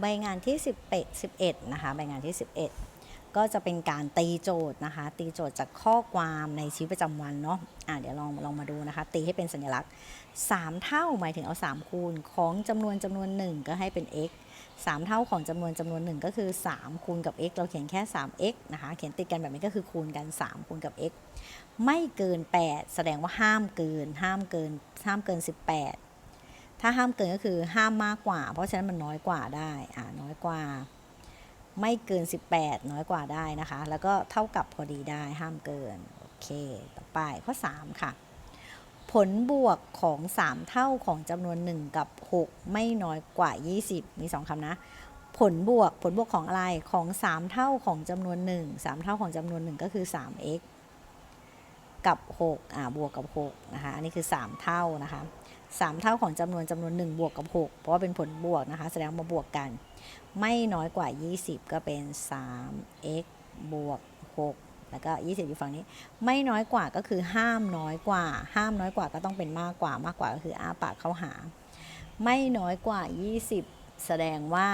ใบงานที่ 11 11นะคะใบงานที่ 11 ก็จะเป็นการตีโจทย์นะคะ ตีโจทย์จากข้อความในชีวิตประจำวันเนาะอะเดี๋ยวลองลองมาดูนะคะ ตีให้เป็นสัญลักษณ์ 3 เท่าหมายถึงเอา 3 คูณของจำนวนจำนวน 1 ก็ให้เป็น x 3 เท่าของจำนวนจำนวน 1 ก็คือ 3 คูณกับ x เราเขียนแค่ 3x นะคะ เขียนติดกันแบบนี้ก็คือคูณกัน 3 คูณกับ x ไม่เกิน 8 แสดงว่าห้ามเกิน ห้ามเกิน ห้ามเกิน 18 ถ้าห้ามเกินก็คือห้ามมากกว่า เพราะฉะนั้นมันน้อยกว่าได้อ่าน้อยกว่า ไม่เกิน 18 น้อยกว่าได้นะคะ แล้วก็เท่ากับพอดีได้ห้ามเกิน โอเค ต่อไปข้อ 3 ค่ะ ผลบวกของ 3 เท่าของจำนวน 1 กับ 6 ไม่น้อยกว่า 20 มี 2คำนะ ผลบวกผลบวกของอะไรของ 3 เท่าของจำนวน 1 3 เท่าของจำนวน 1 ก็คือ 3x กับ6อ่าบวกกับ6นะคะอันนี้คือ 3 เท่านะคะ3เท่าของจำนวนจำนวน 1 บวกกับ 6 เพราะว่าเป็นผลบวกนะคะแสดงมาบวกกัน ไม่น้อยกว่า 20 ก็เป็น 3x บวก 6 แล้วก็ 20 อยู่ฝั่งนี้ ไม่น้อยกว่าก็คือห้ามน้อยกว่า ห้ามน้อยกว่าก็ต้องเป็นมากกว่ามากกว่าก็คืออ้าปากเข้าหา ไม่น้อยกว่า 20 แสดงว่า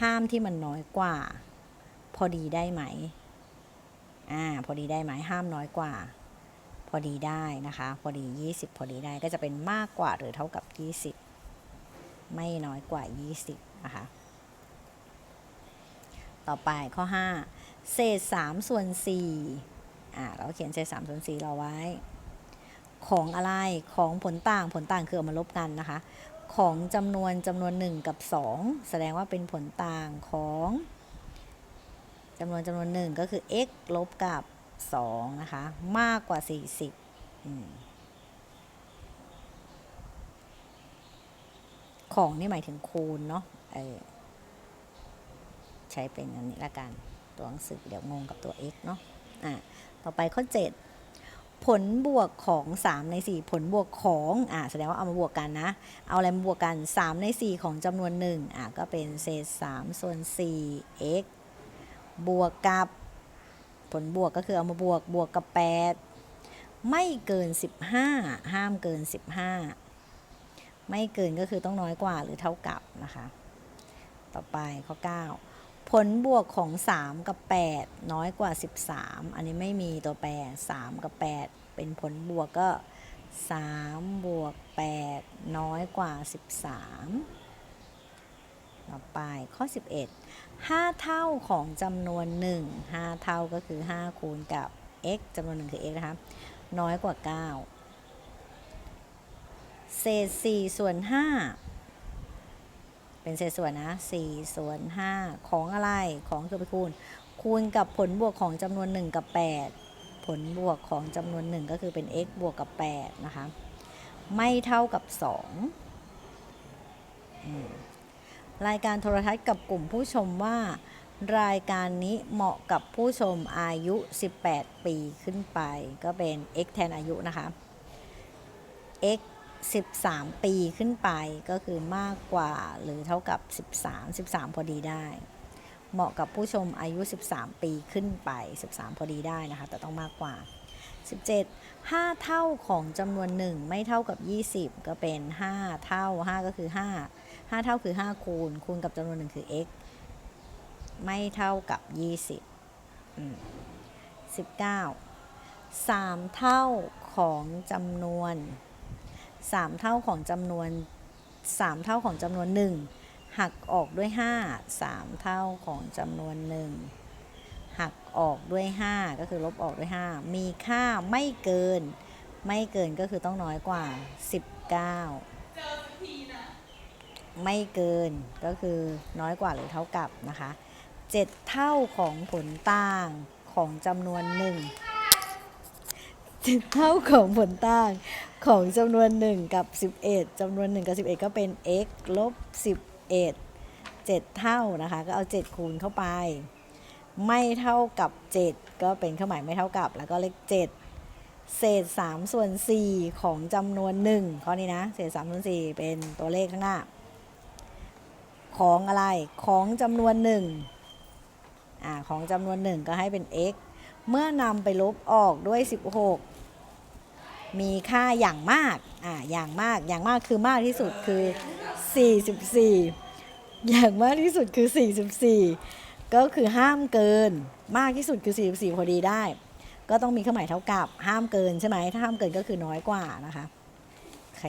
ห้ามที่มันน้อยกว่า พอดีได้ไหม อ่าพอดีได้ไหมห้ามน้อยกว่า พอดีได้นะคะ พอดี 20 พอดีได้ก็จะเป็นมากกว่าหรือเท่ากับ 20 ไม่น้อยกว่า 20นะคะต่อไปข้อ 5 เศษ3ส่วน4อ่าเราเขียนเศษ3ส่วน4เราไว้ ของอะไรของผลต่างผลต่างคือเอามาลบกันนะคะ ของจำนวนจำนวน 1 กับ 2 แสดงว่าเป็นผลต่างของ จำนวนจำนวน1ก็คือ x ลบกับ 2 นะคะ มากกว่า 40อของนี่หมายถึงคูณเนาะใช้เป็นอันนี้ละกัน ตัวหนังสือเดี๋ยวงงกับตัว x เนาะอะต่อไปข้อ 7 ผลบวกของ 3 ใน 4 ผลบวกของอะแสดงว่าเอามาบวกกันนะ เอาอะไรมาบวกกัน 3 ใน 4 ของจำนวน 1 อะก็เป็นเศษ3ส่วน4 x บวกกับ ผลบวกก็คือเอามาบวกบวกกับ 8 ไม่เกิน 15 ห้ามเกิน 15 ไม่เกินก็คือต้องน้อยกว่าหรือเท่ากับนะคะ ต่อไปข้อ 9 ผลบวกของ 3 กับ 8 น้อยกว่า 13 อันนี้ไม่มีตัวแปร 3 กับ 8 เป็นผลบวกก็3บวก8 น้อยกว่า 13 ต่อไปข้อ 11 5 เท่าของจำนวน 1 5 เท่าก็คือ 5 คูณกับ x จำนวน 1 คือ x นะคะ น้อยกว่า 9 เศษ 4 ส่วน 5 เป็นเศษส่วนนะ 4 ส่วน 5 ของอะไร ของคือไปคูณ คูณกับผลบวกของจำนวน 1 กับ 8 ผลบวกของจำนวน 1 ก็คือเป็น x บวกกับ 8 นะคะ ไม่เท่ากับ2อืม รายการโทรทัศน์กับกลุ่มผู้ชมว่า รายการนี้เหมาะกับผู้ชมอายุ 18 ปีขึ้นไป ก็เป็น x แทนอายุนะคะ x 13 ปีขึ้นไปก็คือมากกว่าหรือเท่ากับ 13 13 พอดีได้ เหมาะกับผู้ชมอายุ 13 ปีขึ้นไป 13 พอดีได้นะคะ แต่ต้องมากกว่า 17 5 เท่าของจำนวน 1 ไม่เท่ากับ 20 ก็เป็น 5 เท่า 5 ก็คือ 5 5 เท่าคือ 5 คูณ คูณกับจำนวน 1 คือ x ไม่เท่ากับ 20อืม19 3 เท่าของจำนวน 3 เท่าของจำนวน 3 เท่าของจำนวน 1 หักออกด้วย 5 3 เท่าของจำนวน 1 ออกด้วย 5 ก็คือลบออกด้วย 5 มีค่าไม่เกิน ไม่เกินก็คือต้องน้อยกว่า 19 ไม่เกินก็คือน้อยกว่าหรือเท่ากับนะคะ 7 เท่าของผลต่างของจำนวนหนึ่งเจ็ดเท่าของผลต่างของจำนวน 1 กับ 11จำนวน 1 กับ 11 ก็เป็น x ลบ11 7 เท่านะคะ ก็เอา 7 คูณเข้าไป ไม่เท่ากับ 7 ก็เป็นเครื่องหมายไม่เท่ากับ แล้วก็เลข 7 เศษ 3 ส่วน 4 ของจำนวน 1 ข้อนี้นะ เศษ 3 ส่วน 4 เป็นตัวเลขข้างหน้า ของอะไรของจำนวนหนึ่งอ่า ของจำนวนหนึ่งก็ให้เป็น x เมื่อนำไปลบออกด้วย 16 มีค่าอย่างมาก อ่า อย่างมาก อย่างมากคือมากที่สุดคือ 44 อย่างมากที่สุดคือ 44 ก็คือห้ามเกินมากที่สุดคือ 44 พอดีได้ ก็ต้องมีเครื่องหมายเท่ากับ ห้ามเกินใช่ไหมถ้าห้ามเกินก็คือน้อยกว่านะคะโอเค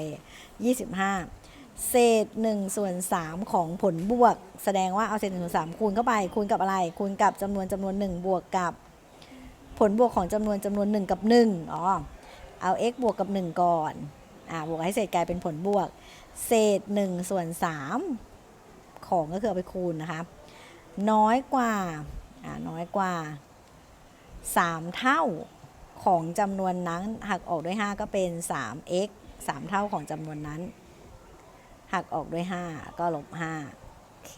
25 เศษ1ส่วน3ของผลบวก แสดงว่าเอาเศษ1ส่วน3คูณเข้าไปคูณกับอะไรคูณกับจำนวนจำนวน 1 บวกกับ ผลบวกของจำนวนจำนวน 1 กับ1อ๋อเอา x บวกกับ 1 ก่อนอ่าบวกให้เศษกลายเป็นผลบวก เศษ1ส่วน3ของก็คือเอาไปคูณนะคะ น้อยกว่าน้อยกว่า 3 เท่าของจำนวนนั้น หักออกด้วย 5 ก็เป็น 3x 3 เท่าของจำนวนนั้น หักออกด้วย 5 ก็ลบ5โอเค